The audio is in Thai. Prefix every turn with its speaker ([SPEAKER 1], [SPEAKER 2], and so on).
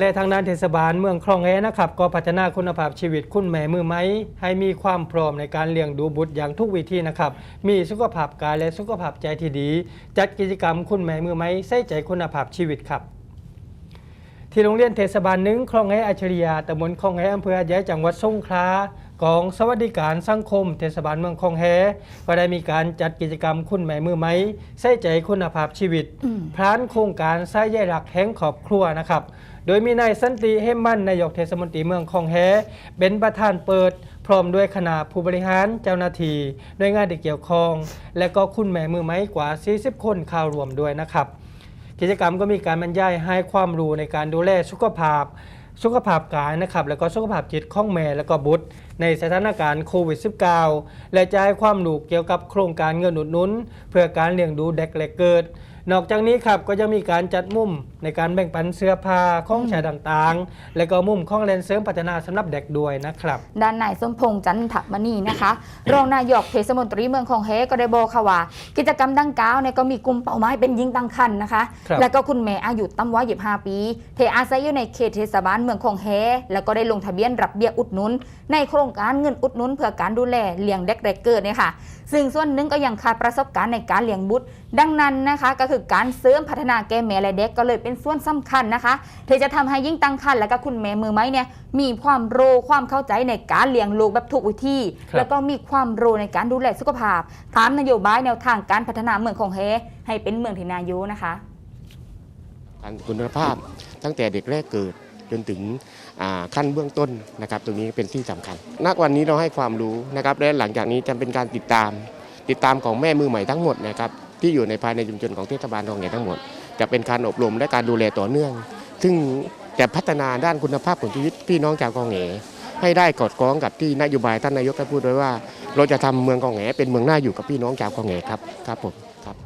[SPEAKER 1] และทางด้านเทศบาลเมืองคลองแอนะครับก็พัฒนาคุณภาพชีวิตคุณแม่มือไม้ให้มีความพร้อมในการเลี้ยงดูบุตรอย่างทุกวิธีนะครับ มีสุขภาพกายและสุขภาพใจที่ดี จัดกิจกรรมคุณแม่มือไม้ใส่ใจคุณภาพชีวิตครับ ที่โรงเรียนเทศบาลหนึ่งคลองแหอัจฉริยะตำบลคลองแหอำเภออาแยจังหวัดสงขลากองสวัสดิการสังคม เทศบาลเมืองคลองแหก็ได้มีการจัดกิจกรรมคุณแม่มือไม้ใส่ใจคุณภาพชีวิตพรานโครงการสายใยหลักแห่งครอบครัวนะครับ โดยมีนายสันติเฮมมันนายกเทศมนตรีเมืองคลองแฮเป็นประธานเปิด พร้อมด้วยคณะผู้บริหารเจ้าหน้าที่หน่วยงานที่เกี่ยวข้อง และก็คุณแม่มือไม้กว่า 40 คนเข้ารวมด้วยนะครับ กิจกรรมก็มีการบรรยายให้ความรู้ในการดูแลสุขภาพ สุขภาพกายนะครับแล้วก็สุขภาพจิตของแม่และก็บุตร ในสถานการณ์โควิด -19 และจะให้ความรู้เกี่ยวกับโครงการเงินอุดหนุน เพื่อการเลี้ยงดูเด็กและเกิด นอกจากนี้ครับก็ยังมีการจัดมุมในการแบ่งปันเสื้อผ้าของใช้ต่างๆ และก็มุมของเลนเสริมพัฒนาสำหรับเด็กด้วยนะครับ
[SPEAKER 2] ด้านนายสมพงษ์จันทมณีนะคะ รองนายกเทศมนตรีเมืองคลองเฮก็ได้บอกค่ะว่า กิจกรรมดังกล่าวเนี่ยก็มีกลุ่มเป้าหมายเป็นหญิงตั้งครรภ์นะคะ
[SPEAKER 1] ครับ
[SPEAKER 2] แล้วก็คุณแม่อายุต่ำกว่า25 ปีเทอาศัยอยู่ในเขตเทศบาลเมืองคลองเฮแล้วก็ได้ลงทะเบียนรับเบี้ยอุดหนุน ในโครงการเงินอุดหนุน เพื่อการดูแลเลี้ยงเด็กแรกเกิดเนี่ยค่ะ ซึ่งส่วนหนึ่งก็ยังขาดประสบการณ์ในการเลี้ยงบุตร ดังนั้นนะคะก็คือการเสริมพัฒนาแก่แม่และเด็กก็เลยเป็นส่วนสำคัญนะคะที่จะทำให้ยิ่งตั้งครรภ์และก็คุณแม่มือไม้เนี่ยมีความรู้ความเข้าใจในการเลี้ยงลูกแบบถูกวิธี
[SPEAKER 1] ครับ
[SPEAKER 2] แล้วก็มีความรู้ในการดูแลสุขภาพตามนโยบายแนวทางการพัฒนาเมืองของเฮให้เป็นเมืองที่นาอยุนะคะ
[SPEAKER 3] การคุณภาพตั้งแต่เด็กแรกเกิดจนถึงอ่าขั้นเบื้องต้นนะครับ ตรงนี้เป็นที่สำคัญณวันนี้เราให้ความรู้นะครับและหลังจากนี้จะเป็นการติดตาม ติดตามของแม่มือใหม่ทั้งหมดนะครับ ที่อยู่ในภายในชุมชนของเทศบาลทองแหทั้งหมด จะเป็นการอบรมและการดูแลต่อเนื่อง ซึ่งจะพัฒนาด้านคุณภาพของชีวิตพี่น้องชาวกองแหให้ได้กอดคล้องกับที่นโยบายท่านนายกได้พูดไว้ว่า เราจะทำเมืองกองแหเป็นเมืองน่าอยู่กับพี่น้องชาวกองแหครับครับผม